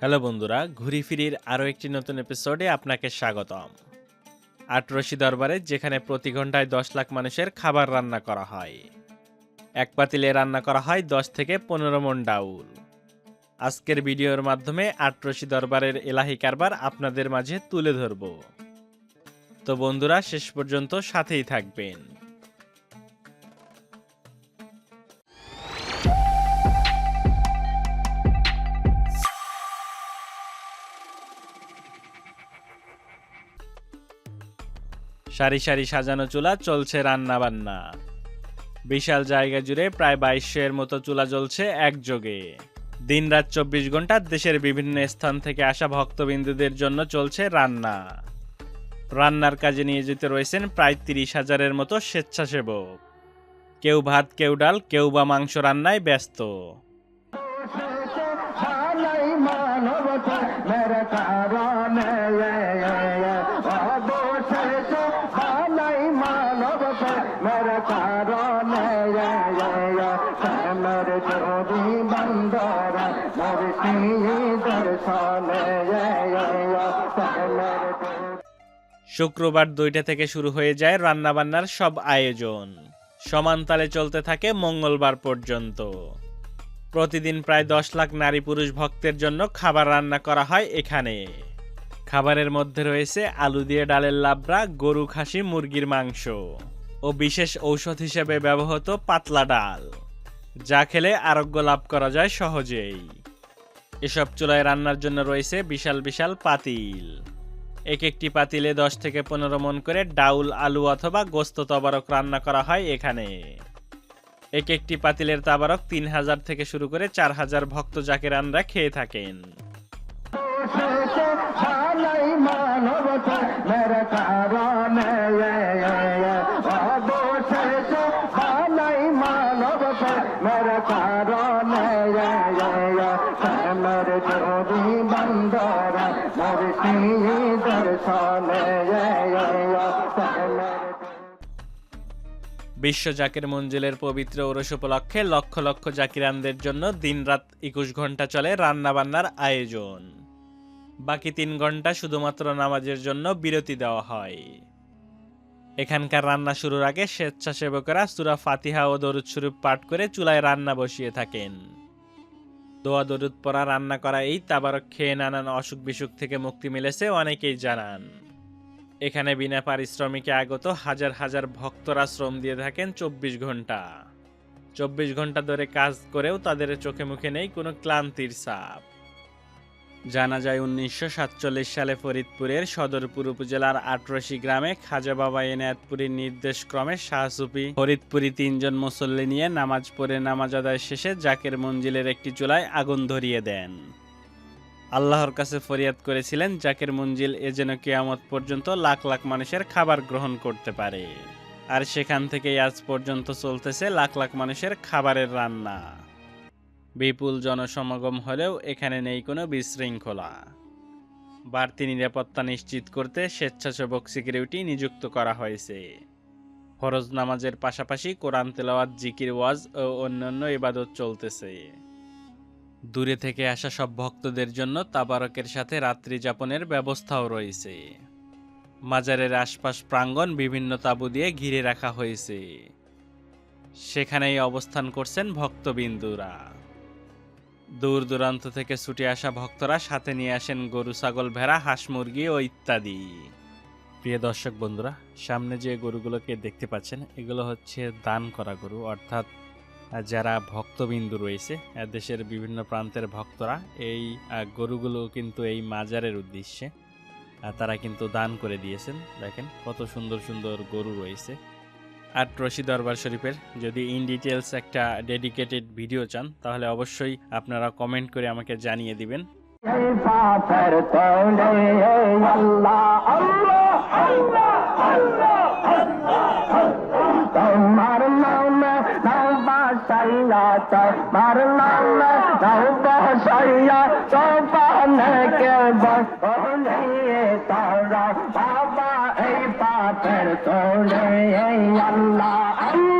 Hello বন্ধুরা, ঘুরি ফিরির আরও একটি নতুন এপিসোডে আপনাকে স্বাগতম। আটরশি দরবারে যেখানে প্রতি ঘন্টায় দশ লাখ মানুষের খাবার রান্না করা হয়। এক পাতিলে রান্না করা হয় দশ থেকে পনেরো মন ডাউল। আজকের ভিডিওর মাধ্যমে আটরশি দরবারের এলাহি কারবার আপনাদের মাঝে তুলে ধরব। তো বন্ধুরা, শেষ পর্যন্ত সাথেই থাকবেন। সারি সারি সাজানো চুলা, চলছে রান্না বান্না বিশাল জায়গা জুড়ে প্রায় বাইশের মতো চুলা জ্বলছে একযোগে। দিন রাত চব্বিশ ঘণ্টা দেশের বিভিন্ন স্থান থেকে আসা ভক্তবিন্দুদের জন্য চলছে রান্না। রান্নার কাজে নিয়োজিত রয়েছেন প্রায় তিরিশ হাজারের মতো স্বেচ্ছাসেবক। কেউ ভাত, কেউ ডাল, কেউ বা মাংস রান্নায় ব্যস্ত। শুক্রবার দুইটা থেকে শুরু হয়ে যায় রান্নাবান্নার সব আয়োজন। সমান তালে চলতে থাকে মঙ্গলবার পর্যন্ত। প্রতিদিন প্রায় দশ লাখ নারী পুরুষ ভক্তের জন্য খাবার রান্না করা হয় এখানে। খাবারের মধ্যে রয়েছে আলু দিয়ে ডালের লাবড়া, গরু খাসি, মুরগির মাংস ও বিশেষ ঔষধ হিসেবে ব্যবহৃত পাতলা ডাল। যা খেলে আরোগ্য লাভ করা যায় সহজেই। এসব চুলায় রান্নার জন্য রয়েছে বিশাল বিশাল পাতিল। এক একটি পাতিলে দশ থেকে পনেরো মন করে ডাউল, আলু অথবা গোস্ত তবারক রান্না করা হয় এখানে। এক একটি পাতিলের তাবারক তিন হাজার থেকে শুরু করে চার হাজার ভক্ত জাকেরানরা খেয়ে থাকেন। মানবতা বিশ্ব জাকির মঞ্জিলের পবিত্র ওরস উপলক্ষে লক্ষ লক্ষ জাকিরানদের জন্য দিনরাত একুশ ঘণ্টা চলে রান্নাবান্নার আয়োজন। বাকি তিন ঘণ্টা শুধুমাত্র নামাজের জন্য বিরতি দেওয়া হয়। এখানকার রান্না শুরুর আগে স্বেচ্ছাসেবকেরা সুরা ফাতিহা ও দরুদ শরীফ পাঠ করে চুলায় রান্না বসিয়ে থাকেন। দোয়া, দরুদ পড়া, রান্না করা, এই তাবারক খেয়ে নানান অসুখ বিসুখ থেকে মুক্তি মিলেছে, অনেকেই জানান। এখানে বিনা পারিশ্রমিকে আগত হাজার হাজার ভক্তরা শ্রম দিয়ে থাকেন চব্বিশ ঘণ্টা চব্বিশ ঘণ্টা ধরে কাজ করেও তাদের চোখে মুখে নেই কোনো ক্লান্তির ছাপ। জানা যায় উনিশশো সাতচল্লিশ সালে ফরিদপুরের সদরপুর উপজেলার আটরশি গ্রামে খাজা বাবা এনায়তপুরীর নির্দেশক্রমে শাহসুফি ফরিদপুরি তিনজন মুসল্লি নিয়ে নামাজ পড়ে নামাজ আদায় শেষে জাকের মঞ্জিলের একটি চুলায় আগুন ধরিয়ে দেন। আল্লাহর কাছে ফরিয়াদ করেছিলেন জাকের মঞ্জিল এ যেন কেয়ামত পর্যন্ত লাখ লাখ মানুষের খাবার গ্রহণ করতে পারে। আর সেখান থেকেই আজ পর্যন্ত চলতেছে লাখ লাখ মানুষের খাবারের রান্না। বিপুল জনসমাগম হলেও এখানে নেই কোনো বিশৃঙ্খলা। বাড়তি নিরাপত্তা নিশ্চিত করতে স্বেচ্ছাসেবক সিকিউরিটি নিযুক্ত করা হয়েছে। ফরজ নামাজের পাশাপাশি কোরআন তেলাওয়াত, জিকির, ওয়াজ ও অন্যান্য ইবাদত চলতেছে। দূরে থেকে আসা সব ভক্তদের জন্য তাবারকের সাথে রাত্রি যাপনের ব্যবস্থাও রয়েছে। মাজারের আশপাশ প্রাঙ্গণ বিভিন্ন তাঁবু দিয়ে ঘিরে রাখা হয়েছে। সেখানেই অবস্থান করছেন ভক্তবিন্দুরা। দূর দূরান্ত থেকে ছুটে আসা ভক্তরা সাথে নিয়ে আসেন গরু, ছাগল, ভেড়া, হাঁস, মুরগি ও ইত্যাদি। প্রিয় দর্শক বন্ধুরা, সামনে যে গরুগুলোকে দেখতে পাচ্ছেন, এগুলো হচ্ছে দান করা গরু। অর্থাৎ, যারা ভক্তবিন্দু রয়েছে, দেশের বিভিন্ন প্রান্তের ভক্তরা, এই গরুগুলো কিন্তু এই মাজারের উদ্দেশ্যে তারা কিন্তু দান করে দিয়েছেন। দেখেন কত সুন্দর সুন্দর গরু রয়েছে। আর রশি দরবার শরীফের যদি ইন ডিটেলস একটা ডেডিকেটেড ভিডিও চান তাহলে অবশ্যই আপনারা কমেন্ট করে আমাকে জানিয়ে দিবেন এই পাপের তোলে আল্লাহ আল্লাহ।